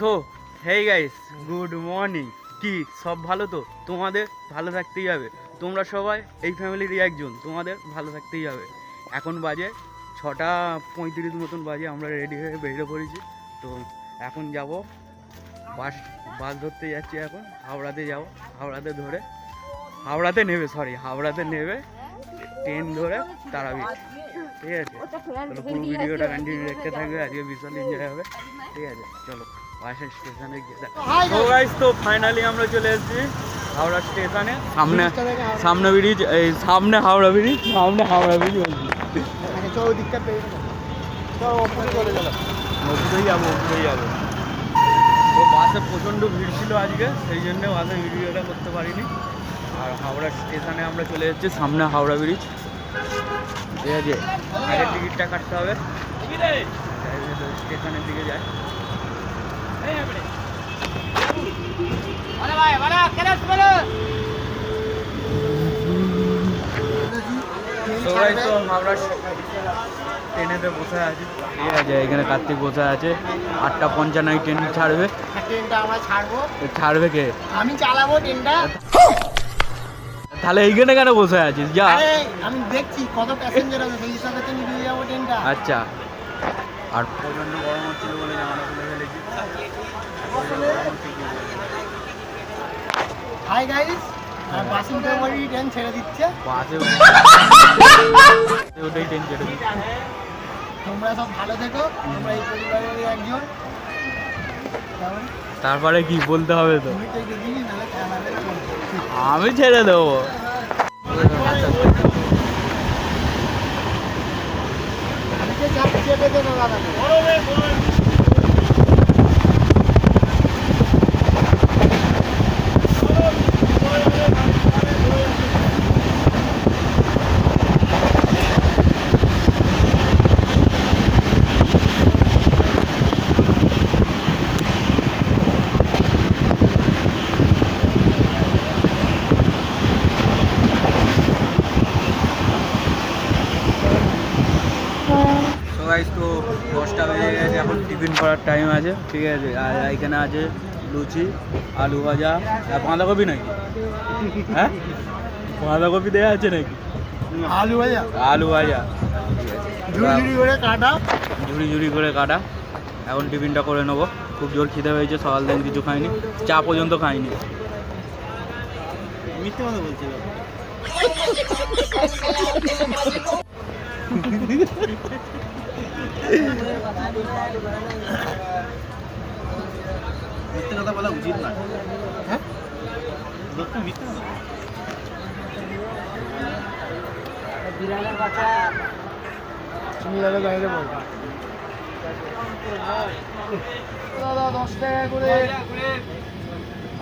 So hey guys good morning কি, সব ভালো তো? তোমাদের ভালো থাকতেই হবে। তোমরা সবাই, এই ফ্যামিলিরই একজন। তোমাদের ভালো থাকতেই হবে। এখন বাজে ছটা পঁয়ত্রিশ মতন বাজে, আমরা রেডি হয়ে বেরিয়ে পড়েছি। তো এখন যাব, বাস বাস ধরতে যাচ্ছি এখন। হাওড়াতে যাব, হাওড়াতে ধরে। হাওড়াতে নেবে সরি হাওড়াতে নেবে। ট্রেন ধরে তারাবি ঠিক আছে। তাহলে পুরো ভিডিওটা কন্টিনিউ দেখতে থাকবে আজকে বিশাল এনজয় হবে। ঠিক আছে চলো বাসের স্টেশনে গিয়ে তো গাইস তো ফাইনালি আমরা চলে এসেছি হাওড়া স্টেশনে সামনে সামনে ব্রিজ এই সামনে হাওড়া ব্রিজ সামনে হাওড়া ব্রিজ বলছি। চৌদিকটা পেয়ে ওপরেই যাব। ওপরেই যাব। তো বাসে প্রচণ্ড ভিড় ছিল আজকে সেই জন্য বাসে ভিডিওটা করতে পারিনি। আর হাওড়া স্টেশনে আমরা চলে যাচ্ছি সামনে হাওড়া ব্রিজ ঠিক আছে আগে টিকিটটা কাটতে হবে। স্টেশনের দিকে যায়। সবাই তো ট্রেনেতে বসে আছে। ঠিক আছে এখানে কার্তিক বসে আছে। আটটা পঞ্চান্নয় ট্রেন ছাড়বে। ট্রেনটা আমরা ছাড়বো। ছাড়বে কে? আমি চালাবো ট্রেনটা। তাহলে এইখানে কেন বসে আছিস? যা। আমি দেখছি কত প্যাসেঞ্জার আছে সেই হিসাবে তো নিয়ে যাব ট্রেনটা আচ্ছা। আর প্রচণ্ড গরম হচ্ছিল বলে জামাটা খুলে ফেলেছি। হাই গাইস বাসিং ফেব্রুয়ারি ট্রেন ছেড়ে দিচ্ছে। বাসে ওটাই ট্রেন ছেড়ে দিচ্ছি। তোমরা সব ভালো থেকো তোমরা এই পরিবারের একজন। তারপরে কি বলতে হবে তো? আমি ছেড়ে দেবো। তো চাপ চেপে দেবো তো তো দশটা বেজে গেছে এখন টিফিন করার টাইম আছে ঠিক আছে? আর এখানে আছে লুচি আলু ভাজা আর বাঁধাকপি নাকি? হ্যাঁ? বাঁধাকপি দেওয়া আছে নাকি? আলু ভাজা। আলু ভাজা। ঝুড়ি ঝুড়ি করে কাটা। ঝুড়ি ঝুড়ি করে কাটা। এখন টিফিনটা করে নেব। খুব জোর খিদে হয়েছে সকাল থেকে কিছু খাইনি। চা পর্যন্ত খাইনি। মিথ্যে কথা বলছি মিথ্যে কথা বলা উচিত না হ্যাঁ মিথ্যে কথা বলে। দাদা, দশ টাকা করে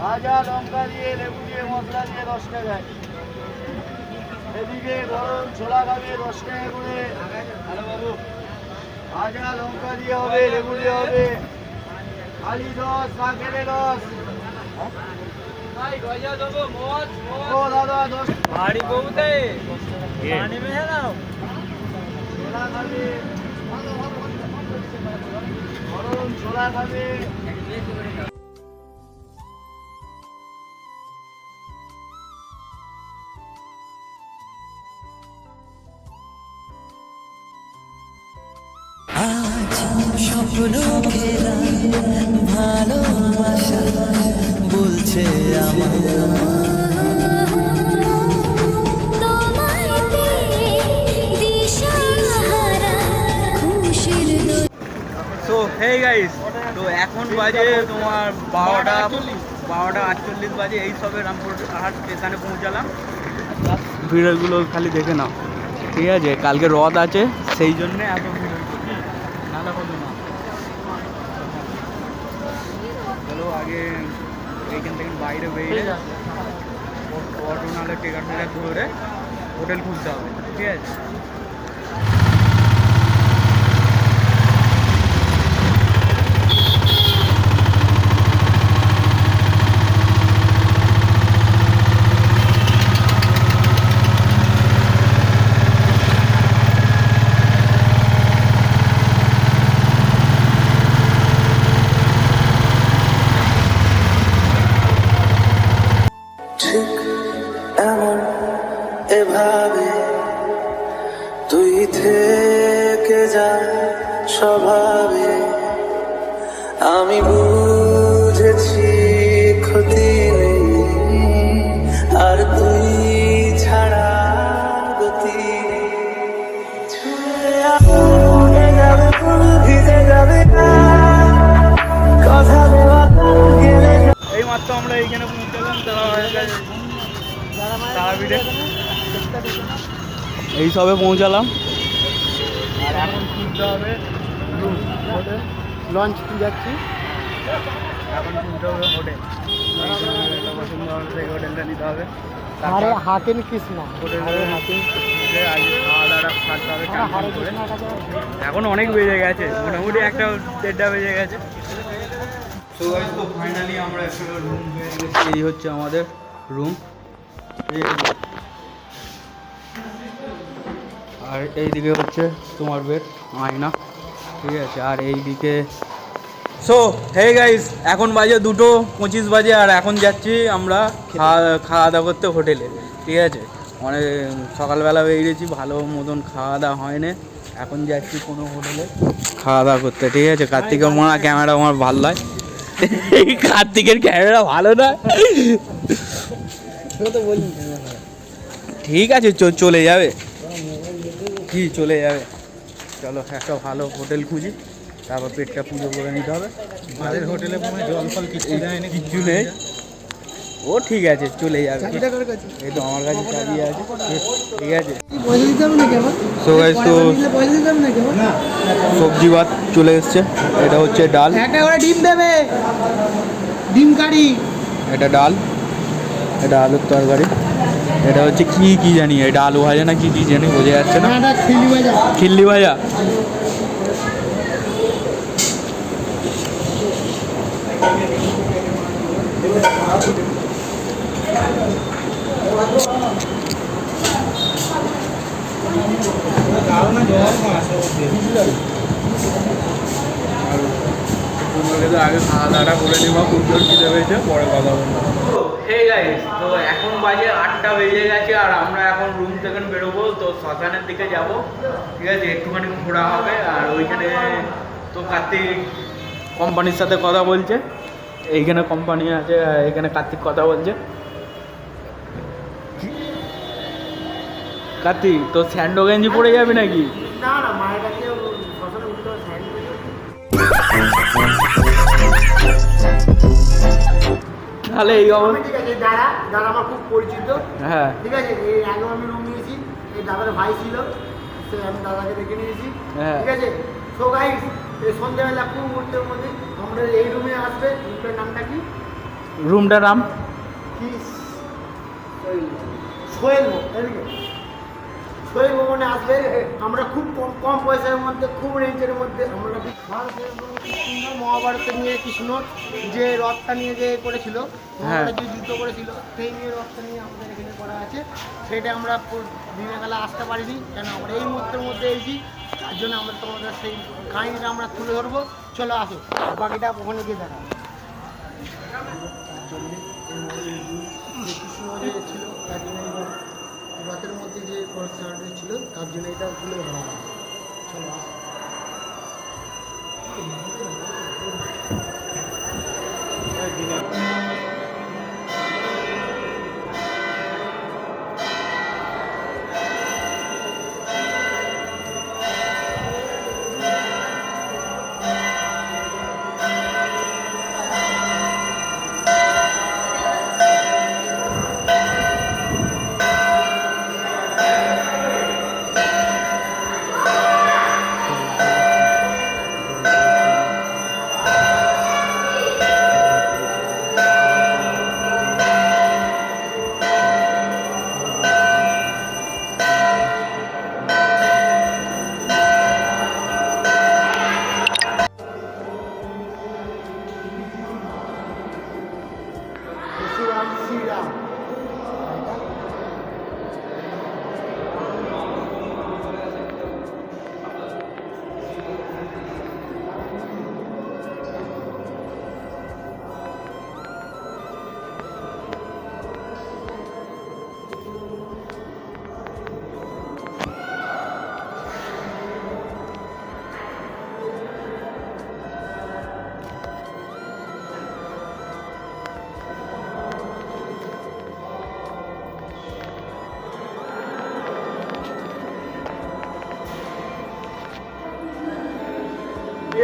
ভাজা লঙ্কা দিয়ে, লেবু দিয়ে, মশলা দিয়ে দশ টাকায় এদিকে গরম ছোলা খাবে দশ টাকা করে ভাজা লঙ্কা দিয়ে হবে লেবু দিয়ে হবে। আলি দশ না খেলে দশ ও দাদা দশ বউতে। পানি দাও। ছোলা খাবে। গরম ছোলা খাবে। বলছে আমার তো এখন বাজে তোমার বারোটা বারোটা আটচল্লিশ বাজে, এই সবে রামপুর হাট স্টেশনে পৌঁছালাম। ভিড়গুলো খালি দেখে নাও। ঠিক আছে, কালকে রথ আছে, সেই জন্যে এত ভিড় হচ্ছে নাহলে হতো না চলো আগে এইখান থেকে বাইরে বেরিয়ে অটো নাহলে টেকার ফেকার ধরে হোটেল খুঁজতে হবে ঠিক আছে? থেকে যা স্বভাবে। আমি বুঝেছি ক্ষতি নেই আর তুই ছাড়া গতি এই মাত্র আমরা এইখানে পৌঁছালাম তারা হয়ে গেছে। তারাপীঠে এই সবে পৌঁছালাম। এখন খুলতে হবে। রুম হোটেল লঞ্চ যাচ্ছি। এখন খুলতে হবে হোটেল পছন্দ হবে। সেই হোটেলটা নিতে হবে আরে হাতেন কৃষ্ণা। হোটেলে আরে করে। কৃষ্ণার এখন অনেক বেজে গেছে মোটামুটি একটা দেড়টা বেজে গেছে। তো গাইস তো ফাইনালি আমরা একটা রুম পেয়ে গেছি। এই হচ্ছে আমাদের রুম আর এইদিকে হচ্ছে তোমার বেড আয়না ঠিক আছে? আর এইদিকে সো হে গাইস এখন বাজে দুটো পঁচিশ বাজে আর এখন যাচ্ছি আমরা খাওয়া দাওয়া করতে হোটেলে ঠিক আছে? অনেক সকালবেলা বেরিয়েছি ভালো মতন খাওয়া দাওয়া হয় না এখন যাচ্ছি কোনো হোটেলে খাওয়া দাওয়া করতে ঠিক আছে? কার্তিকের মনে ক্যামেরা আমার ভালো নয়। এই কার্তিকের ক্যামেরা ভালো না তো বলি ঠিক আছে চলে যাবে। কি চলে যাবে? চলো একটা ভালো হোটেল খুঁজি তারপর পেটটা পুজো করে নিতে হবে। আমাদের হোটেলে কোনো জল ফল কিছু দেয়নি কিচ্ছু নেই। ও ঠিক আছে চলে যাবে। এই তো আমার কাছে চাবি আছে। ঠিক আছে। তো- সবজি ভাত চলে এসছে। এটা হচ্ছে ডাল। একটা করে ডিম দেবে। ডিম কারি। এটা ডাল। এটা আলুর তরকারি। এটা হচ্ছে কি কি জানি এটা আলু ভাজা না কি কি জানি বোঝা যাচ্ছে না একটা খিলি ভাজা খিল্লি ভাজা আগে খাওয়া দাওয়াটা করে নিবা খুব জোর খিদে পেয়েছে পরে কথা বলব। হে গাইস তো এখন বাজে আটটা বেজে গেছে আর আমরা এখন রুম থেকে বেরোবো তো শ্মশানের দিকে যাব। ঠিক আছে একটুখানি ঘোরা হবে আর ওইখানে তো কার্তিক কোম্পানির সাথে কথা বলছে। এইখানে কোম্পানি আছে আর এখানে কার্তিক কথা বলছে। কার্তিক তো স্যান্ডো গেঞ্জি পরে যাবি নাকি? না না মায়ের কাছে তাহলে এই অবস্থা ঠিক আছে দাদা দাদা আমার খুব পরিচিত। হ্যাঁ। ঠিক আছে এই আগেও আমি রুম নিয়েছি। এই দাদার ভাই ছিল সে আমি দাদাকে দেখে নিয়েছি। হ্যাঁ। ঠিক আছে? সো গাইস এই সন্ধ্যাবেলা খুব মুহূর্তের মধ্যে আমরা এই রুমে আসবে। রুমটার নামটা কি? রুমটার নাম? কি? সোহেল ভবন, সোহেল ভবনে আসবে আমরা খুব কম কম পয়সার মধ্যে খুব রেঞ্জের মধ্যে আমরা ভারতের সুন্দর মহাভারতের নিয়ে কৃষ্ণ যে রথটা নিয়ে যে করেছিল যে যুদ্ধ করেছিল সেই নিয়ে রথটা নিয়ে আমাদের এখানে করা আছে। সেটা আমরা পুর- দিনের বেলা আসতে পারিনি কেন আমরা এই মুহূর্তের মধ্যে এসেছি। তার জন্য আমরা তোমাদের সেই কাহিনিটা আমরা তুলে ধরবো। চলো আসো বাকিটা ওখানে গিয়ে দেখা কৃষ্ণ ছিল তার জন্য রথের মধ্যে যে সার্ভিস ছিল তার জন্য এটা ভালো চলো।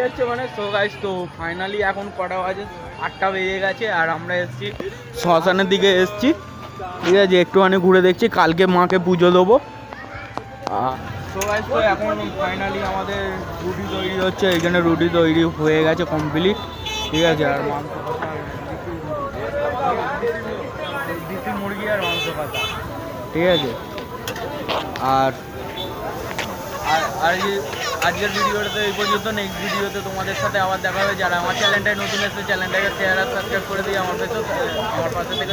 যাচ্ছে মানে সো গাইস তো ফাইনালি এখন কটা বাজে? আটটা বেজে গেছে, আর আমরা এসছি শ্মশানের দিকে এসেছি। ঠিক আছে, একটুখানি ঘুরে দেখছি, কালকে মাকে পুজো দেবো। সো গাইস তো এখন ফাইনালি আমাদের রুটি তৈরি হচ্ছে, এখানে রুটি তৈরি হয়ে গেছে কমপ্লিট ঠিক আছে, আর মাংস মুরগি আর মাংস ঠিক আছে, আর আর আজকের ভিডিওটা তো এই পর্যন্ত। নেক্সট ভিডিওতে তোমাদের সাথে আবার দেখা হবে। যারা আমার চ্যানেলটায় নতুন এসে চ্যানেলটাকে শেয়ার আর সাবস্ক্রাইব করে দিয়ে আমার পাশে আমার পাশে থেকে